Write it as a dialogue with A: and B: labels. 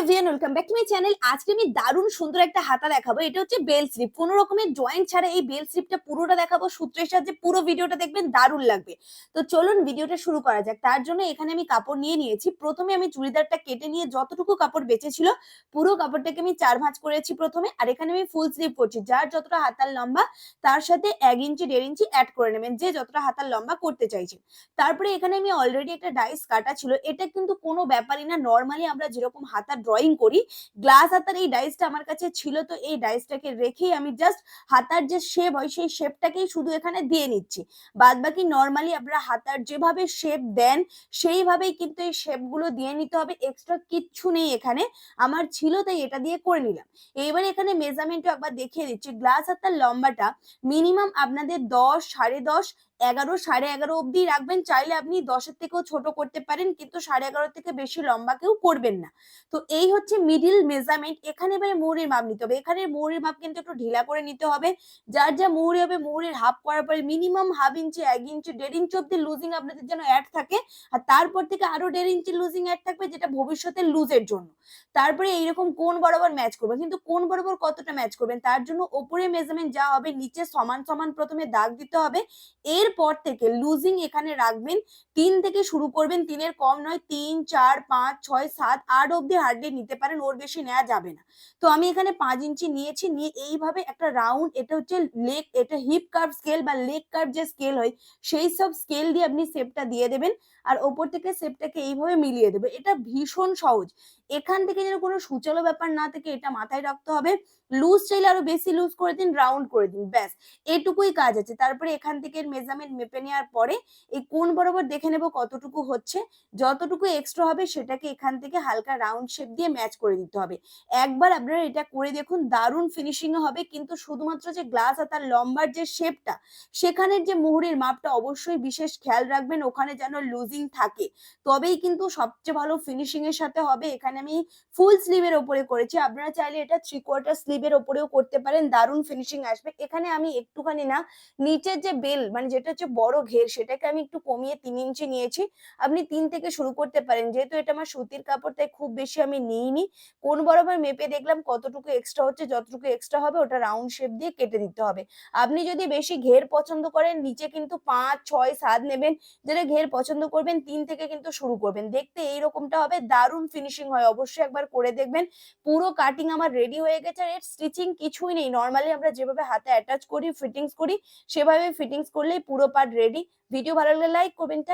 A: Everyone welcome back to my channel আজকে আমি দারুণ সুন্দর একটা হাতা দেখাবো। এটা হচ্ছে বেল স্লিপ। রকমের জয়েন্ট ছাড়া এই বেল স্লিপটা পুরোটা দেখাবো। সূত্রের পুরো ভিডিওটা দেখবেন, দারুণ লাগবে। তো চলুন ভিডিওটা শুরু করা যাক। তার জন্য এখানে আমি কাপড় নিয়ে নিয়েছি। প্রথমে আমি চুড়িদারটা কেটে নিয়ে যতটুকু কাপড় বেঁচেছিল, পুরো কাপড়টাকে আমি চার ভাঁজ করেছি প্রথমে। আর এখানে আমি ফুল স্লিপ করছি। যার যতটা হাতার লম্বা, তার সাথে এক ইঞ্চি, দেড় ইঞ্চি অ্যাড করে নেবেন, যে যতটা হাতার লম্বা করতে চাইছেন তারপরে এখানে আমি অলরেডি একটা ডাইস কাটা ছিল। এটা কিন্তু কোনো ব্যাপারই না। নর্মালি আমরা যেরকম হাতার ড্রয়িং করি। গ্লাস হাতার এই ডাইসটা আমার কাছে ছিল, তো এই ডাইসটাকে রেখেই আমি জাস্ট হাতার যে শেপ হয়, সেই শেপটাকেই শুধু এখানে দিয়ে নিচ্ছি। বাদ বাকি নর্মালি আপনারা হাতার যেভাবে শেপ দেন, সেইভাবেই কিন্তু এই শেপগুলো দিয়ে নিতে হবে। এক্সট্রা কিচ্ছু নেই এখানে, আমার ছিল তাই এটা দিয়ে করে নিলাম। এইবার এখানে মেজারমেন্টও একবার দেখিয়ে দিচ্ছি। গ্লাস হাতার লম্বাটা মিনিমাম আপনাদের দশ, সাড়ে দশ এগারো, সাড়ে এগারো অবধি রাখবেন। চাইলে আপনি দশের থেকেও ছোট করতে পারেন, কিন্তু সাড়ে এগারো থেকে বেশি লম্বা কেউ করবেন না। তো এই হচ্ছে মিডিল মেজারমেন্ট এখানে এবারে মৌরির মাপ নিতে হবে। এখানে মৌরির মাপ কিন্তু একটু ঢিলা করে নিতে হবে। যার যা মৌরি হবে, মৌরির হাফ করার পরে মিনিমাম হাফ ইঞ্চি এক ইঞ্চি দেড় ইঞ্চি অব্দি লুজিং আপনাদের যেন অ্যাড থাকে। আর তারপর থেকে আরও দেড় ইঞ্চি লুজিং অ্যাড থাকবে, যেটা ভবিষ্যতে লুজের জন্য। তারপরে এইরকম কোন বরাবর ম্যাচ করবে কিন্তু কোন বরাবর কতটা ম্যাচ করবেন, তার জন্য ওপরে মেজারমেন্ট যা হবে, নিচে সমান সমান প্রথমে দাগ দিতে হবে। এরপর থেকে লুজিং এখানে রাখবেন। তিন থেকে শুরু করবেন, তিনের কম নয়, তিন, চার, পাঁচ, ছয়, সাত, আট অব্দি হার্ডলি নিতে পারেন, ওর বেশি নেওয়া যাবে না। তো আমি এখানে পাঁচ ইঞ্চি নিয়েছি, নিয়ে এইভাবে একটা রাউন্ড এটা হচ্ছে লেগ এটা হিপ কার্ভ স্কেল বা লেগ কার্ভ যে স্কেল হয়, সেই সব স্কেল দিয়ে আপনি শেপটা দিয়ে দেবেন। আর ওপর থেকে শেপটাকে এইভাবে মিলিয়ে দেবে এটা ভীষণ সহজ। এখান থেকে যেন কোনো সুচালো ব্যাপার না থেকে এটা মাথায় রাখতে হবে। লুজ চাইলে আরও বেশি লুজ করে দিন রাউন্ড করে দিন, ব্যাস। এটুকুই কাজ আছে। তারপরে এখান থেকে মেজারমেন্ট মেপে নেওয়ার পরে এই কোন বরাবর দেখে নেব কতটুকু হচ্ছে। যতটুকু এক্সট্রা হবে সেটাকে এখান থেকে হালকা রাউন্ড শেপ দিয়ে ম্যাচ করে দিতে হবে। একবার আপনারা এটা করে দেখুন, দারুণ ফিনিশিং হবে। কিন্তু শুধুমাত্র যে গ্লাস আর তার লম্বার যে শেপটা সেখানের যে মুহুরির মাপটা অবশ্যই বিশেষ খেয়াল রাখবেন, ওখানে যেন লুজিং থাকে। তবেই কিন্তু সবচেয়ে ভালো ফিনিশিং এর সাথে হবে। এখানে আমি ফুল স্লিভের ওপরে করেছি। আপনারা চাইলে এটা থ্রি কোয়ার্টার স্লিভের ওপরেও করতে পারেন। দারুণ ফিনিশিং আসবে। এখানে আমি একটুখানি না, নিচের যে বেল মানে যেটা হচ্ছে বড় ঘের, সেটাকে আমি একটু কমিয়ে তিন ইঞ্চি নিয়েছি। আপনি তিন থেকে শুরু করতে পারেন। যেহেতু এটা আমার সুতির কাপড়, তাই খুব বেশি আমি নিইনি। কোন বরাবর মেপে দেখলাম কতটুকু এক্সট্রা হচ্ছে, যতটুকু এক্সট্রা হবে, ওটা রাউন্ড শেপ দিয়ে কেটে দিতে হবে। আপনি যদি বেশি ঘের পছন্দ করেন, নিচে কিন্তু পাঁচ, ছয়, সাত নেবেন। যেটা ঘের পছন্দ করবেন, তিন থেকে কিন্তু শুরু করবেন। দেখতে এইরকমটা হবে, দারুণ ফিনিশিং হয় অবশ্যই একবার করে দেখবেন। পুরো কাটিং আমার রেডি হয়ে গেছে আর এর স্টিচিং কিছুই নেই। নর্মালি আমরা যেভাবে হাতে অ্যাটাচ করি ফিটিংস করি, সেভাবে ফিটিংস করলেই পুরো পার্ট রেডি ভিডিও ভালো লাগলে লাইক করবেন